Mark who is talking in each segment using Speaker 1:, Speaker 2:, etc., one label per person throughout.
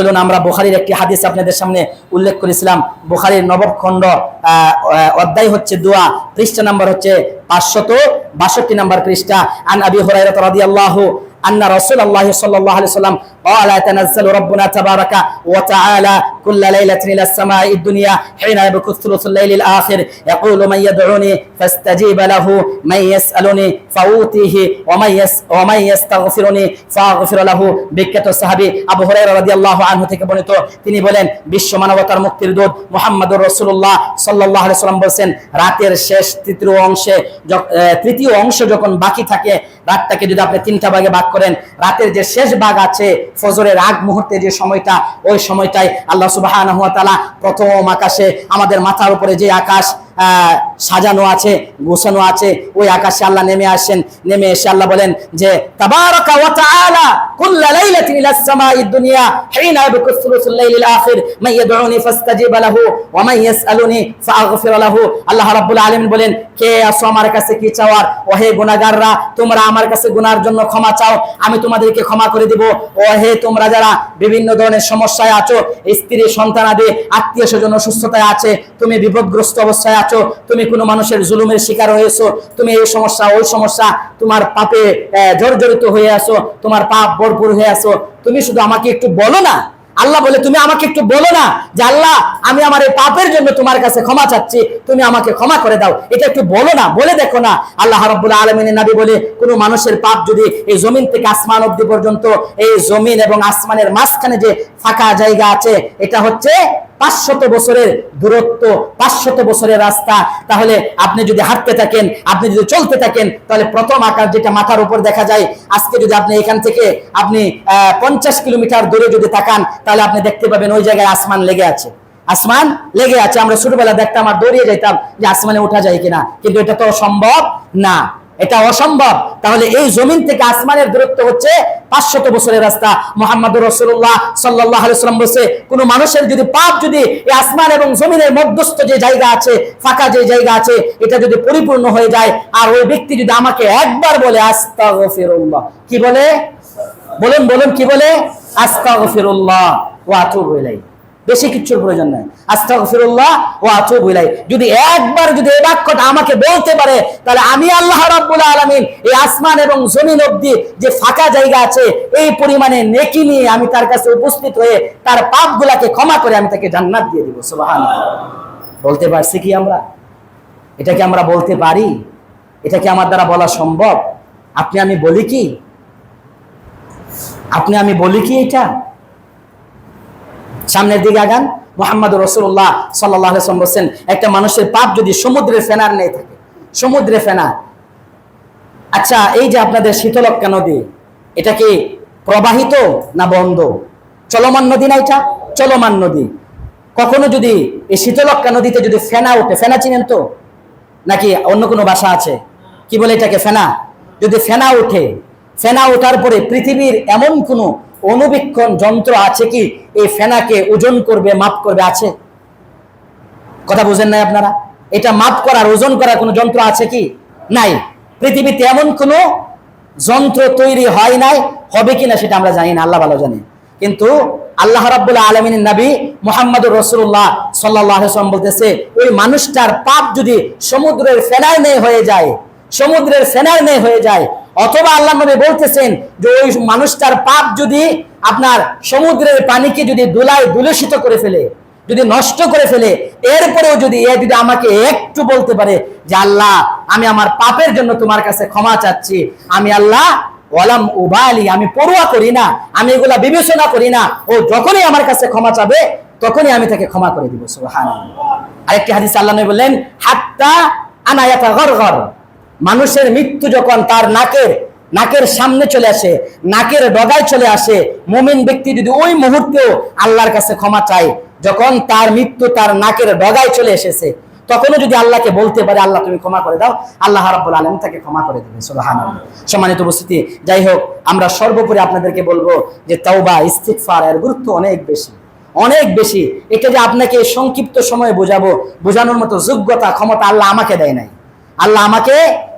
Speaker 1: চলুন আমরা বোখারির একটি হাদিস আপনাদের সামনে উল্লেখ করেছিলাম। বোখারির নবম খণ্ড অধ্যায় হচ্ছে দোয়া, পৃষ্ঠা নাম্বার হচ্ছে পাঁচশত বাষট্টি নাম্বার পৃষ্ঠা। আন আবি হুরাইরা রাদিয়াল্লাহু أن رسول الله صلى الله عليه وسلم قال يتنزل ربنا تبارك وتعالى كل ليلة إلى السماء الدنيا حين يبكث ثلث الليل الآخر يقول من يدعوني فاستجيب له من يسألني فأوتيه ومن, يس ومن يستغفرني فأغفر له বিখ্যাত সাহাবী আবু হুরায়রা রাদিয়াল্লাহু আনহু থেকে বর্ণিত তিনি বলেন বিশ্ব মানবতার মুক্তির দূত মুহাম্মদুর রাসূলুল্লাহ সাল্লাল্লাহু আলাইহি সাল্লাম বলেন রাতের শেষ তৃতীয় অংশে যখ- আহ, তৃতীয় অংশ যখন বাকি থাকে রাতটাকে যদি আপনি তিনটা ভাগে ভাগ করেন, রাতের যে শেষ ভাগ আছে, ফজরের আগ মুহূর্তে যে সময়টা, ওই সময়টাই আল্লাহ সুবাহ প্রথম আকাশে আমাদের মাথার উপরে যে আকাশ সাজানো আছে, গোছানো আছে। ওই আকাশে আল্লাহ নেমে আসেন, নেমে এসে আল্লাহ বলেন যে কে আসো আমার কাছে কি তোমরা আমার কাছে গুনার জন্য ক্ষমা চাও, আমি তোমাদেরকে ক্ষমা করে তোমরা যারা বিভিন্ন ধরনের সমস্যায় আছো, স্ত্রী সন্তানাদি, আত্মীয় স্বজন অসুস্থতায় আছে, তুমি বিপদগ্রস্ত অবস্থায় আছো, তুমি কোনো মানুষের জুলুমের শিকার হয়েছো, তুমি এই সমস্যা, ওই সমস্যা তোমার পাপে জর্জরিত হয়ে আছো, তোমার পাপ ভরপুর হয়ে আছো। তুমি শুধু আমাকে একটু বলো না। আল্লাহ বলে, তুমি আমাকে একটু বলো না যে, আল্লাহ, আমি আমার এই পাপের জন্য তোমার কাছে ক্ষমা চাচ্ছি। তুমি আমাকে ক্ষমা করে দাও। এটা একটু বলো না, বলে দেখো না। আল্লাহ রাব্বুল আলামিনের নবী বলে, কোনো মানুষের পাপ যদি এই জমিন থেকে আসমান অব্দি পর্যন্ত, এই জমিন এবং আসমানের মাঝখানে যে ফাঁকা জায়গা আছে, এটা হচ্ছে পাঁচশত বছরের দূরত্ব, পাঁচশত বছরের রাস্তা, তাহলে আপনি যদি হাঁটতে থাকেন, আপনি যদি চলতে থাকেন, তাহলে প্রথম আকার যেটা মাথার উপর দেখা যায়, আজকে যদি আপনি এখান থেকে আপনি পঞ্চাশ কিলোমিটার দূরে যদি তাকান, তাহলে আপনি দেখতে পাবেন ওই জায়গায় আসমান লেগে আছে। আসমান লেগে আছে। আমরা ছোটবেলা দেখতাম আর দৌড়িয়ে যেতাম যে আসমানে ওঠা যায় কিনা। কিন্তু এটা তো সম্ভব না। এটা অসম্ভব। তাহলে এই জমিন থেকে আসমানের দূরত্ব হচ্ছে পাঁচশত বছরের রাস্তা। মোহাম্মদ রসুল্লাহ সাল্লাহ সাল্লাম বলছে, কোনো মানুষের যদি পাপ যদি এই আসমান এবং জমিনের মধ্যস্থ যে জায়গা আছে, ফাঁকা যে জায়গা আছে, এটা যদি পরিপূর্ণ হয়ে যায়, আর ওই ব্যক্তি যদি আমাকে একবার বলে আস্তা কি বলে? বলুন বলুন, কি বলে? আস্তা গফিরুল্লাহ ইলাইহি। বেশি কিচ্ছুর প্রয়োজন নাই। আস্তাগফিরুল্লাহ ও আতুবু ইলাই যদি একবার যদি এই বাক্যটা আমাকে বলতে পারে, তাহলে আমি আল্লাহ রাব্বুল আলামিন এই আসমান এবং জমিন অবধি যে ফাঁকা জায়গা আছে, এই পরিমাণে নেকি নিয়ে আমি তার কাছে উপস্থিত হয়ে তার পাপগুলাকে ক্ষমা করে আমি তাকে জান্নাত দিয়ে দিব। সুবহানাল্লাহ। বলতে পারছি কি আমরা? এটা কি আমরা বলতে পারি? এটা কি আমার দ্বারা বলা সম্ভব? আপনি আমি বলি কি? আপনি আমি বলি কি এটা? সামনের দিকে আগান। মোহাম্মদ রসুল্লাহ সাল্লাহ বলছেন, একটা মানুষের পাপ যদি সমুদ্রে ফেনার নেই থাকে, সমুদ্রে ফেনা আচ্ছা এই যে আপনাদের শীতলক্কা নদী এটা কি প্রবাহিত না বন্ধ? চলমান নদী না এটা? চলমান নদী। কখনো যদি এই শীতলক্কা নদীতে যদি ফেনা ওঠে, ফেনা চিনেন তো? নাকি অন্য কোনো বাসা আছে? কি বলে এটাকে ফেনা? যদি ফেনা ওঠে, ফেনা ওঠার পরে পৃথিবীর এমন কোনো অনুবীক্ষণ যন্ত্র আছে কি এই ফেনাকে ওজন করবে, মাপ করবে, আছে? কথা বুঝেন নাই আপনারা? এটা মাপ করার, ওজন করার কোনো যন্ত্র আছে কি? নাই। পৃথিবীতে এমন কোনো যন্ত্র তৈরি হয় নাই, হবে কিনা সেটা আমরা জানি না, আল্লাহ ভালো জানে। কিন্তু আল্লাহ রাব্বুল আলমিনের নবী মোহাম্মদুর রসুল্লাহ সাল্লাম বলতেছে, ওই মানুষটার পাপ যদি সমুদ্রের ফেনার নেই হয়ে যায়, সমুদ্রের ফেনার নেই হয়ে যায় অথবা আল্লাহ নবী বলতেছেন যে ওই মানুষটার পাপ যদি আপনার সমুদ্রের পানিকে যদি দুলায় দুলসিত করে ফেলে, যদি নষ্ট করে ফেলে, এরপরেও যদি এ যদি আমাকে একটু বলতে পারে যে আল্লাহ, আমি আমার পাপের জন্য তোমার কাছে ক্ষমা চাচ্ছি, আমি আল্লাহ ওয়ালাম উবালি, আমি পড়ুয়া করি না, আমি এগুলা বিবেচনা করি না, ও যখনই আমার কাছে ক্ষমা চাবে, তখনই আমি তাকে ক্ষমা করে দিব, সুবহানাল্লাহ। আরেকটি হাদিস আল্লাহ নবী বললেন, হাত্তা আনায়াতা গরগর মানুষের মৃত্যু যখন তার নাকের নাকের সামনে চলে আসে, নাকের ডগায় চলে আসে, মুমিন ব্যক্তি যদি ওই মুহূর্তেও আল্লাহর কাছে ক্ষমা চায়, যখন তার মৃত্যু তার নাকের ডগায় চলে এসেছে, তখনও যদি আল্লাহকে বলতে পারে, আল্লাহ, তুমি ক্ষমা করে দাও। আল্লাহ রাব্বুল আলামিন তাকে ক্ষমা করে দেবে সুবহানাল্লাহ। সম্মানিত উপস্থিতি, যাই হোক, আমরা সর্বোপরি আপনাদেরকে বলব যে তাওবা, ইস্তিগফার এর গুরুত্ব অনেক বেশি অনেক বেশি। এটা যে আপনাকে সংক্ষিপ্ত সময়ে বোঝাবো, বোঝানোর মতো যোগ্যতা, ক্ষমতা আল্লাহ আমাকে দেয় নাই। আল্লাহ আমাকে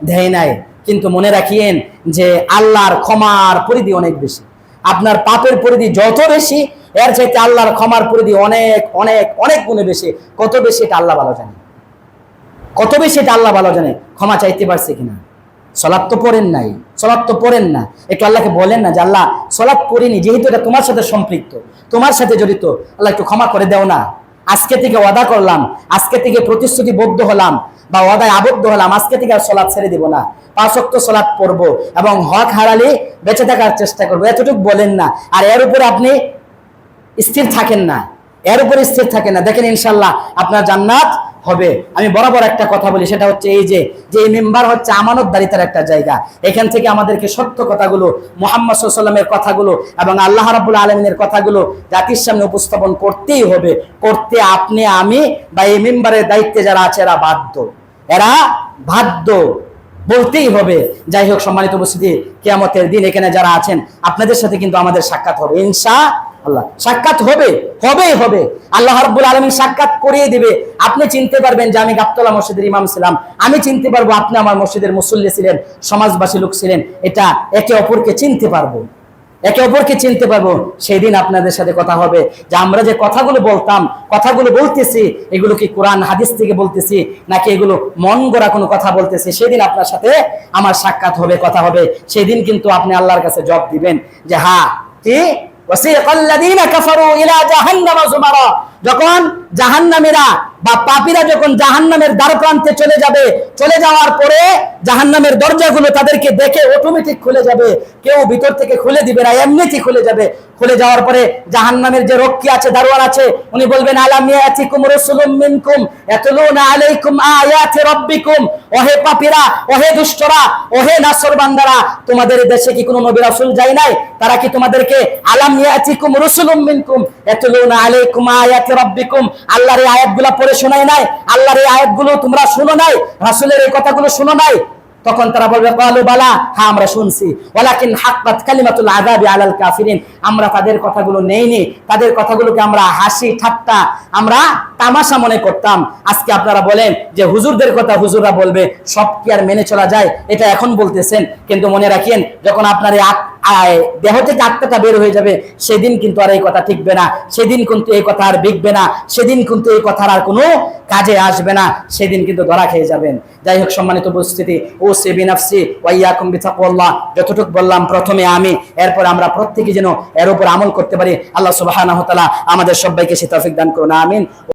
Speaker 1: দেয় নাই। কিন্তু মনে রাখিয়েন যে আল্লাহর ক্ষমার পরিধি অনেক বেশি। আপনার পাপের পরিধি যত বেশি, এর চাইতে আল্লাহর ক্ষমার পরিধি অনেক অনেক অনেক গুণে বেশি। কত বেশি এটা আল্লাহ ভালো জানে। কত বেশি এটা আল্লাহ ভালো জানে, ক্ষমা চাইতে পারছে কিনা? সলাপ তো পড়েন নাই সলাপ তো পড়েন না। একটু আল্লাহকে বলেন না যে, আল্লাহ সলাপ পড়িনি, যেহেতু এটা তোমার সাথে সম্পৃক্ত, তোমার সাথে জড়িত, আল্লাহ একটু ক্ষমা করে দেও না। আজকে থেকে ওয়াদা করলাম, আজকে থেকে প্রতিশ্রুতি প্রতিশ্রুতিবদ্ধ হলাম বা ওয়াদায় আবদ্ধ হলাম, আজকে থেকে আর সলাদ ছেড়ে দিব না। পাঁচক্ত সলাপ পরব এবং হক হারালে বেঁচে থাকার চেষ্টা করব। এতটুকু বলেন না। আর এর উপরে আপনি স্থির থাকেন না। এর উপরে স্থির থাকেন না। দেখেন ইনশাল্লাহ আপনার জান্নাত হবে। আমি বরাবর একটা কথা বলি, সেটা হচ্ছে এই যে যে মেম্বার হচ্ছে আমানতদারিতার একটা জায়গা। এখান থেকে আমাদেরকে সত্য কথাগুলো, মোহাম্মদ সাল্লামের কথাগুলো এবং আল্লাহ রাবুল আলমিনের কথাগুলো জাতির সামনে উপস্থাপন করতেই হবে। করতে আপনি, আমি বা এই মেম্বারের দায়িত্বে যারা আছে, এরা বাধ্য। এরা বাধ্য। বলতেই হবে। যাই হোক, সম্মানিত উপস্থিতি, কেয়ামতের দিন এখানে যারা আছেন, আপনাদের সাথে কিন্তু আমাদের সাক্ষাৎ হবে। ইনশা আল্লাহ। সাক্ষাৎ হবে, হবেই হবে। আল্লাহ রাব্বুল আলামিন সাক্ষাৎ করিয়ে দিবে। আপনি চিনতে পারবেন যে আমি গাবতলা মসজিদের ইমাম ছিলাম। আমি চিনতে পারব আপনি আমার মসজিদের মুসল্লি ছিলেন, সমাজবাসী লোক ছিলেন। এটা একে অপরকে চিনতে পারব। একে অপরকে চিনতে পারব। সেই দিন আপনাদের সাথে কথা হবে। যে আমরা যে কথাগুলো বলতাম, কথাগুলো বলতেছি, এগুলো কি কোরআন, হাদিস থেকে বলতেছি, নাকি এগুলো মন গড়া কোনো কথা বলতেছি? সেদিন আপনার সাথে আমার সাক্ষাৎ হবে, কথা হবে। সেদিন কিন্তু আপনি আল্লাহর কাছে জব দিবেন যে হ্যাঁ কি যখন জাহান্নামীরা বা পাপীরা যখন জাহান্নামের দ্বার প্রান্তে চলে যাবে, চলে যাওয়ার পরে জাহান্নামের দরজাগুলো তাদেরকে দেখে অটোমেটিক খুলে যাবে। কেউ ভিতর থেকে খুলে দিবে না এমনিতে খুলে যাবে। খুলে যাওয়ার পরে জাহান্নামের যে রক্ষী আছে, দারোয়ান আছে, উনি বলবেন, আলাম রাসূলুম মিনকুম ইয়াতলুনা আলাইকুম আয়াতি রাব্বিকুম। ওহে পাপীরা ওহে দুষ্টরা ওহে নাসর বান্দারা, তোমাদের দেশে কি কোনো নবী রাসূল যায় নাই? তারা কি তোমাদেরকে আলাম ইয়াতিকুম রাসূলুম মিনকুম ইয়াতলুনা আলাইকুম আয়াতি রাব্বিকুম আল্লাহর এই আয়াতগুলো পড়ে শোনাই নাই? আল্লাহর এই আয়াতগুলো তোমরা শুনো নাই? রাসূলের এই কথাগুলো শুনো নাই? তখন তারা বলবে, কালু বালা হ্যাঁ আমরা শুনছি। ওলাকিন হাক্কাত কালিমাতুল আজাবি আলাল কাফিরিন। আমরা তাদের কথাগুলো নেইনি। তাদের কথাগুলোকে আমরা হাসি, ঠাট্টা, আমরা তামাশা মনে করতাম। আজকে আপনারা বলেন যে হুজুরদের কথা হুজুররা বলবে, সব কি আর মেনে চলা যায়? এটা এখন বলতেছেন। কিন্তু মনে রাখেন, যখন আপনার এই দেহ থেকে আত্মাটা বের হয়ে যাবে, সেদিন কিন্তু আর এই কথা ঠিকবে না, সেদিন কিন্তু এই কথা আর বিকবে না, সেদিন কিন্তু এই কথার আর কোনো কাজে আসবে না, সেদিন কিন্তু ধরা খেয়ে যাবেন। যাই হোক, সম্মানিত উপস্থিতি ও সেবিন আফসি যতটুকু বললাম প্রথমে আমি, এরপর আমরা প্রত্যেকে যেন এর উপর আমল করতে পারি, আল্লাহ তাআলা আমাদের সবাইকে সে তৌফিক দান করুন, আমিন।